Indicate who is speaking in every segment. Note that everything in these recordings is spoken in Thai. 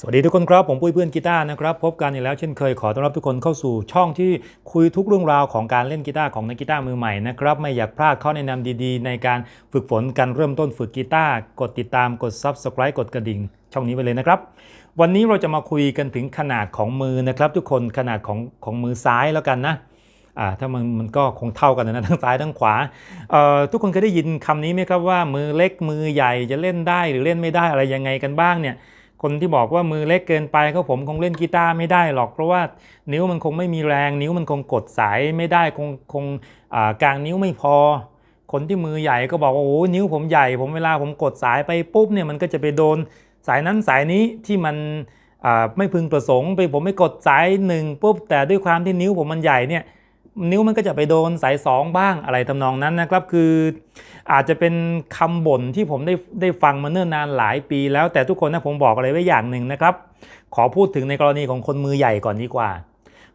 Speaker 1: สวัสดีทุกคนครับ ผมปุ้ยเพื่อนกีตาร์นะครับ พบกันอีกแล้วเช่นเคยขอต้อนรับทุกคนเข้าสู่ช่องที่คุยทุกเรื่องราวของการเล่นกีตาร์ของนักกีตาร์มือใหม่นะครับไม่อยากพลาดข้อแนะนำดีๆ ในการฝึกฝนการเริ่มต้นฝึกกีตาร์กดติดตามกด Subscribe กดกระดิ่ง ช่องนี้ไปเลยนะครับ วันนี้เราจะมาคุยกันถึงขนาดของมือนะครับ ทุกคนขนาดของของมือซ้ายแล้วกันนะอ่าถ้ามันมันก็คงเท่ากันนะทั้งซ้ายทั้งขวาเอ่อทุกคนเคยได้ยินคำนี้ไหมครับว่ามือเล็กมือใหญ่จะเล่นได้หรือเล่นไม่ได้อะไรยังไงกันบ้างเนี่ย คนที่บอกว่ามือเล็กเกินไปเขาผมคงเล่นกีตาร์ไม่ได้หรอก เพราะว่านิ้วมันคงไม่มีแรง นิ้วมันคงกดสายไม่ได้คงคงกลางนิ้วไม่พอ คนที่มือใหญ่ก็บอกว่าโอ้นิ้วผมใหญ่ ผมเวลาผมกดสายไปปุ๊บเนี่ยมันก็จะไปโดนสายนั้นสายนี้ที่มันไม่พึงประสงค์ไปผมไม่กดสายหนึ่งปุ๊บแต่ด้วยความที่นิ้วผมมันใหญ่เนี่ย นิ้วมันก็จะไปโดนสายสองบ้างอะไรทำนองนั้นนะครับ คืออาจจะเป็นคำบ่นที่ผมได้ได้ฟังมาเนิ่นนานหลายปีแล้วแต่ทุกคนนะผมบอกอะไรไว้อย่างหนึ่งนะครับ ขอพูดถึงในกรณีของคนมือใหญ่ก่อนดีกว่า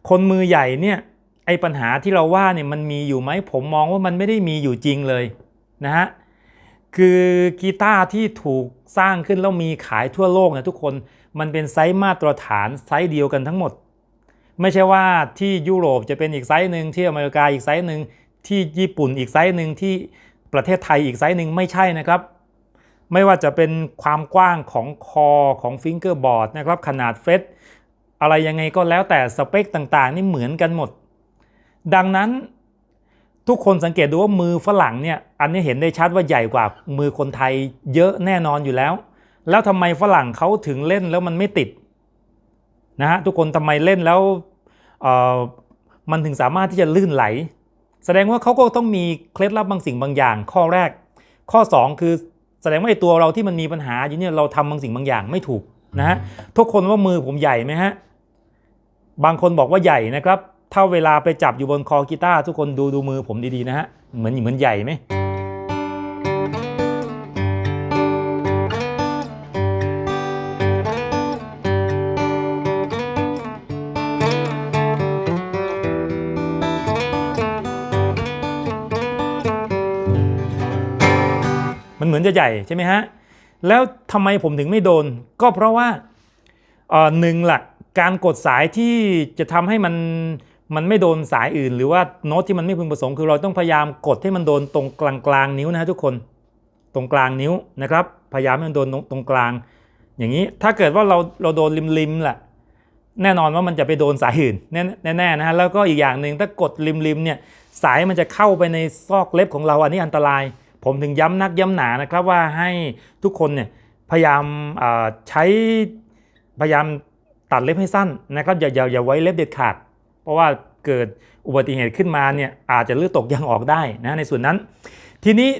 Speaker 1: คนมือใหญ่เนี่ยไอ้ปัญหาที่เราว่าเนี่ยมันมีอยู่ไหมผมมองว่ามันไม่ได้มีอยู่จริงเลยนะฮะคือกีตาร์ที่ถูกสร้างขึ้นแล้วมีขายทั่วโลกเนี่ยทุกคนมันเป็นไซส์มาตรฐานไซส์เดียวกันทั้งหมด ไม่ใช่ว่าที่ยุโรปจะเป็นอีกไซส์หนึ่งที่อเมริกาอีกไซส์หนึ่งที่ญี่ปุ่นอีกไซส์หนึ่งที่ประเทศไทยอีกไซส์หนึ่งไม่ใช่นะครับ ไม่ว่าจะเป็นความกว้างของคอของฟิงเกอร์บอร์ดนะครับขนาดเฟสอะไรยังไงก็แล้วแต่สเปคต่างๆ นี่เหมือนกันหมด ดังนั้นทุกคนสังเกตดูว่ามือฝรั่งเนี่ยอันนี้เห็นได้ชัดว่าใหญ่กว่ามือคนไทยเยอะแน่นอนอยู่แล้ว แล้วทำไมฝรั่งเขาถึงเล่นแล้วมันไม่ติด นะฮะทุกคนทำไมเล่นแล้วเอ่อมันถึงสามารถที่จะลื่นไหล แสดงว่าเขาก็ต้องมีเคล็ดลับบางสิ่งบางอย่าง ข้อแรก ข้อ 2 คือแสดงว่าไอ้ตัวเราที่มันมีปัญหาอยู่เนี่ยเราทำบางสิ่งบางอย่างไม่ถูกนะฮะทุกคนว่ามือผมใหญ่ไหมฮะบางคนบอกว่าใหญ่นะครับ ถ้าเวลาไปจับอยู่บนคอกีตาร์ทุกคนดูดูมือผมดีๆนะฮะเหมือนเหมือนใหญ่ไหม มันเหมือนจะใหญ่ใช่ไหมฮะ แล้วทำไมผมถึงไม่โดน ก็เพราะว่าหนึ่งหลักการกดสายที่จะทำให้มันมันไม่โดนสายอื่น หรือว่าโน้ตที่มันไม่พึงประสงค์คือเราต้องพยายามกดให้มันโดนตรงกลางกลางนิ้วนะฮะทุกคนตรงกลางนิ้วนะครับ พยายามให้มันโดนตรงกลาง อย่างนี้ถ้าเกิดว่าเราเราโดนริมริมๆล่ะแน่นอนว่ามันจะไปโดนสายอื่นแน่แน่ๆนะฮะแล้วก็อีกอย่างหนึ่งถ้ากดริมริมเนี่ยสายมันจะเข้าไปในซอกเล็บของเราอันนี้อันตราย ผมถึงย้ำนักย้ำหนานะครับว่าให้ทุกคนเนี่ยพยายามใช้พยายามตัดเล็บให้สั้นนะครับอย่าอย่าอย่าไว้เล็บเด็ดขาด เพราะว่าเกิดอุบัติเหตุขึ้นมาเนี่ยอาจจะเลือดตกยางออกได้นะในส่วนนั้น ทีนี้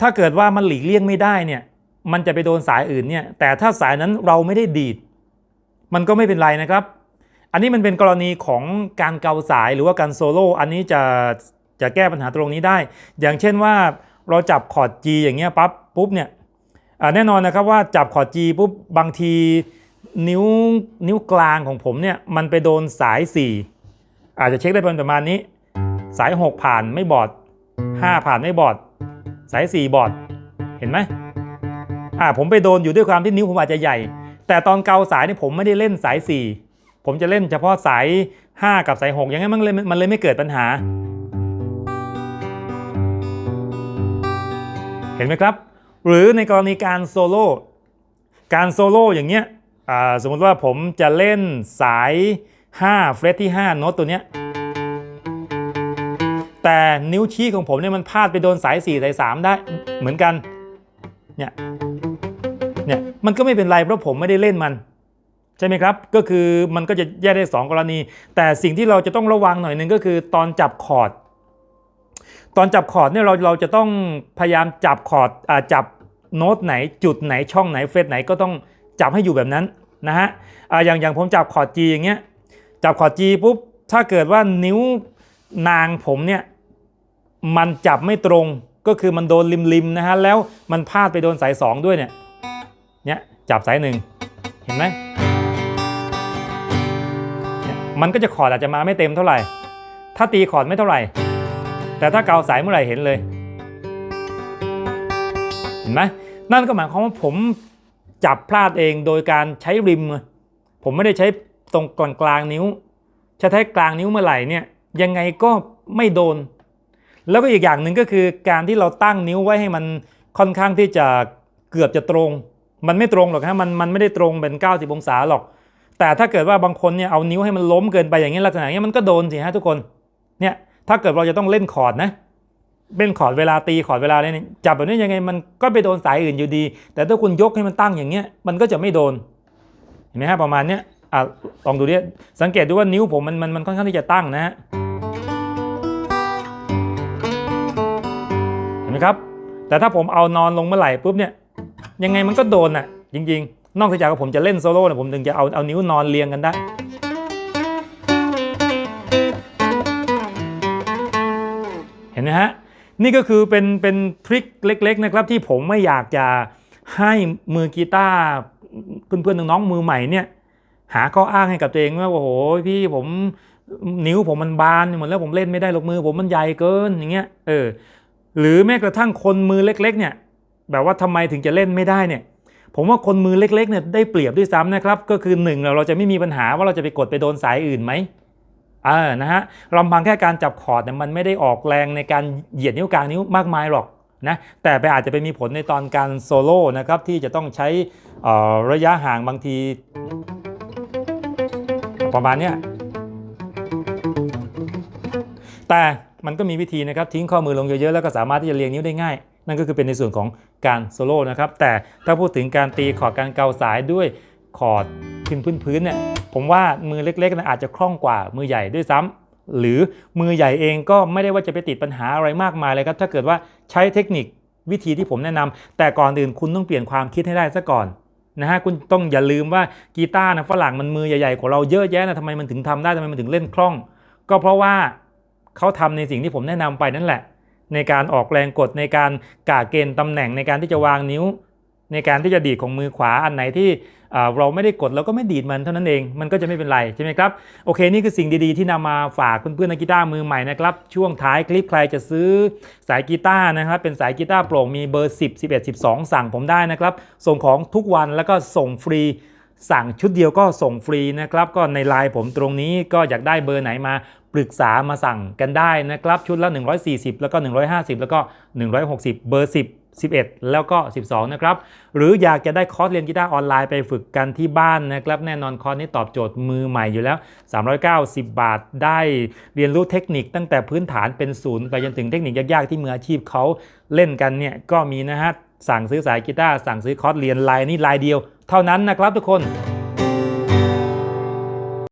Speaker 1: ถ้าเกิดว่ามันหลีกเลี่ยงไม่ได้เนี่ยมันจะไปโดนสายอื่นเนี่ยแต่ถ้าสายนั้นเราไม่ได้ดีด มันก็ไม่เป็นไรนะครับ อันนี้มันเป็นกรณีของการเกาสายหรือว่าการโซโล่อันนี้จะจะแก้ปัญหาตรงนี้ได้ อย่างเช่นว่า เราจับคอร์ด G อย่างเงี้ยปั๊บปุ๊บเนี่ยแน่นอนนะครับว่าจับคอร์ด G ปุ๊บบางทีนิ้วนิ้วกลางของผมเนี่ยมันไปโดนสาย 4 อาจจะเช็คได้เป็นประมาณนี้ สาย 6 ผ่านไม่บอด 5 ผ่านไม่บอด สาย 4 บอด เห็นไหมอ่าผมไปโดนอยู่ด้วยความที่นิ้วผมอาจจะใหญ่ แต่ตอนเกาสายนี่ผมไม่ได้เล่นสาย 4 ผมจะเล่นเฉพาะสาย 5 กับสาย 6 อย่างนั้นมันเลยมันเลยไม่เกิดปัญหา เห็นไหมครับ หรือในกรณีการโซโล่การโซโล่อย่างเงี้ยสมมติว่าผมจะเล่นสาย 5 เฟรตที่ 5 โน้ตตัวเนี้ยแต่นิ้วชี้ของผมเนี่ยมันพลาดไปโดนสาย 4 สาย 3 ได้เหมือนกันเนี่ยเนี่ยมันก็ไม่เป็นไรเพราะผมไม่ได้เล่นมัน ใช่ไหมครับ ก็คือมันก็จะแยกได้ 2 กรณี แต่สิ่งที่เราจะต้องระวังหน่อยหนึ่งก็คือตอนจับคอร์ด ตอนจับคอร์ดเนี่ยเราเราจะต้องพยายามจับคอร์ดจับโน้ตไหนจุดไหนช่องไหนเฟสไหนก็ต้องจับให้อยู่แบบนั้นนะฮะออย่างอย่างผมจับคอร์ด G อย่างเงี้ยจับคอร์ด G ปุ๊บถ้าเกิดว่านิ้วนางผมเนี่ยมันจับไม่ตรงก็คือมันโดนริมๆนะฮะแล้วมันพลาดไปโดนสาย 2 ด้วยเนี่ยเนี่ยจับสายหนึ่งเห็นไหมมันก็จะคอร์ดอาจจะมาไม่เต็มเท่าไหร่ ถ้าตีคอร์ดไม่เท่าไหร่ แต่ถ้าเกาสายเมื่อไหร่เห็นเลยเห็นไหมนั่นก็หมายความว่าผมจับพลาดเองโดยการใช้ริม ผมไม่ได้ใช้ตรงกลางกลางนิ้วถ้าใช้กลางนิ้วเมื่อไหร่เนี่ยยังไงก็ไม่โดน แล้วก็อีกอย่างหนึ่งก็คือการที่เราตั้งนิ้วไว้ให้มันค่อนข้างที่จะเกือบจะตรง มันไม่ตรงหรอกฮะมันมันไม่ได้ตรงเป็น 90 องศาหรอก แต่ถ้าเกิดว่าบางคนเนี่ยเอานิ้วให้มันล้มเกินไปอย่างนี้ลักษณะนี้มันก็โดนสิฮะทุกคนเนี่ย ถ้าเกิดเราจะต้องเล่นคอร์ดนะเล่นคอร์ดเวลาตีคอร์ดเวลาอะไรนี่จับแบบนี้ยังไงมันก็ไปโดนสายอื่นอยู่ดี แต่ถ้าคุณยกให้มันตั้งอย่างเงี้ยมันก็จะไม่โดนเห็นไหมฮะประมาณเนี้ยอะลองดูดิสังเกตดูว่านิ้วผมมันมันมันค่อนข้างที่จะตั้งนะฮะเห็นไหมครับ แต่ถ้าผมเอานอนลงเมื่อไหร่ปุ๊บเนี่ยยังไงมันก็โดนอะจริง ๆ นอกจากว่าผมจะเล่นโซโล่เนี่ยผมถึงจะเอาเอานิ้วนอนเรียงกันได้ นไหมฮะนี่ก็คือเป็นเป็นทริคเล็ก ๆ นะครับ ที่ผมไม่อยากจะให้มือกีตาร์เพื่อนๆน้องๆมือใหม่เนี่ย หาข้ออ้างให้กับตัวเองว่าโอ้โหพี่ผมนิ้วผมมันบานหมดแล้วผมเล่นไม่ได้หรอกมือ ผมมันใหญ่เกินอย่างเงี้ยเออหรือแม้กระทั่งคนมือเล็ก ๆ เนี่ย แบบว่าทำไมถึงจะเล่นไม่ได้เนี่ย ผมว่าคนมือเล็กๆเนี่ยได้เปรียบด้วยซ้ำนะครับ ก็คือหนึ่งเราเราจะไม่มีปัญหาว่าเราจะไปกดไปโดนสายอื่นไหม เอ่านะฮะลำพังแค่การจับคอร์ดเนี่ยมันไม่ได้ออกแรงในการเหยียดนิ้วกลางนิ้วมากมายหรอกนะแต่ไปอาจจะไปมีผลในตอนการโซโล่นะครับที่จะต้องใช้ระยะห่างบางที ประมาณเนี้ยแต่มันก็มีวิธีนะครับทิ้งข้อมือลงเยอะๆแล้วก็สามารถที่จะเรียงนิ้วได้ง่าย นั่นก็คือเป็นในส่วนของการโซโล่นะครับแต่ถ้าพูดถึงการตีคอร์ดการเกาสายด้วยคอร์ด พื้นพื้นพื้นเนี่ยผมว่ามือเล็กๆนะอาจจะคล่องกว่ามือใหญ่ด้วยซ้ำหรือมือใหญ่เองก็ไม่ได้ว่าจะไปติดปัญหาอะไรมากมายเลยครับถ้าเกิดว่าใช้เทคนิควิธีที่ผมแนะนำแต่ก่อนอื่นคุณต้องเปลี่ยนความคิดให้ได้ซะก่อนนะฮะคุณต้องอย่าลืมว่ากีตาร์นะฝรั่งมันมือใหญ่ๆกว่าเราเยอะแยะนะทำไมมันถึงทำได้ทำไมมันถึงเล่นคล่อง ก็เพราะว่าเขาทำในสิ่งที่ผมแนะนำไปนั่นแหละ ในการออกแรงกดในการกาเกณฑ์ตำแหน่งในการที่จะวางนิ้ว ในการที่จะดีดของมือขวาอันไหนที่ เราไม่ได้กดเราก็ไม่ดีดมันเท่านั้นเองมันก็จะไม่เป็นไรใช่ไหมครับโอเคนี่คือสิ่งดีๆ ที่นำมาฝากเพื่อนๆนักกีตาร์มือใหม่นะครับช่วงท้ายคลิปใครจะซื้อสายกีตาร์นะครับเป็นสายกีตาร์โปร่งมีเบอร์ 10 11 12 สั่งผมได้นะครับส่งของทุกวันแล้วก็ส่งฟรีสั่งชุดเดียวก็ส่งฟรีนะครับ ก็ในไลน์ผมตรงนี้ก็อยากได้เบอร์ไหนมาปรึกษามาสั่งกันได้นะครับ ชุดละ 140 แล้วก็ 150 แล้วก็ 160 เบอร์ 10 11 แล้วก็ 12 นะครับ หรืออยากจะได้คอร์สเรียนกีตาร์ออนไลน์ไปฝึกกันที่บ้านนะครับ แน่นอนคอร์สนี้ตอบโจทย์มือใหม่อยู่แล้ว 390 บาทได้เรียนรู้เทคนิคตั้งแต่พื้นฐานเป็นศูนย์ไปจนถึงเทคนิคยากๆ ที่มืออาชีพเขาเล่นกันเนี่ยก็มีนะฮะสั่งซื้อสายกีตาร์สั่งซื้อคอร์สเรียนไลน์นี่ไลน์เดียว เท่านั้นนะครับทุกคน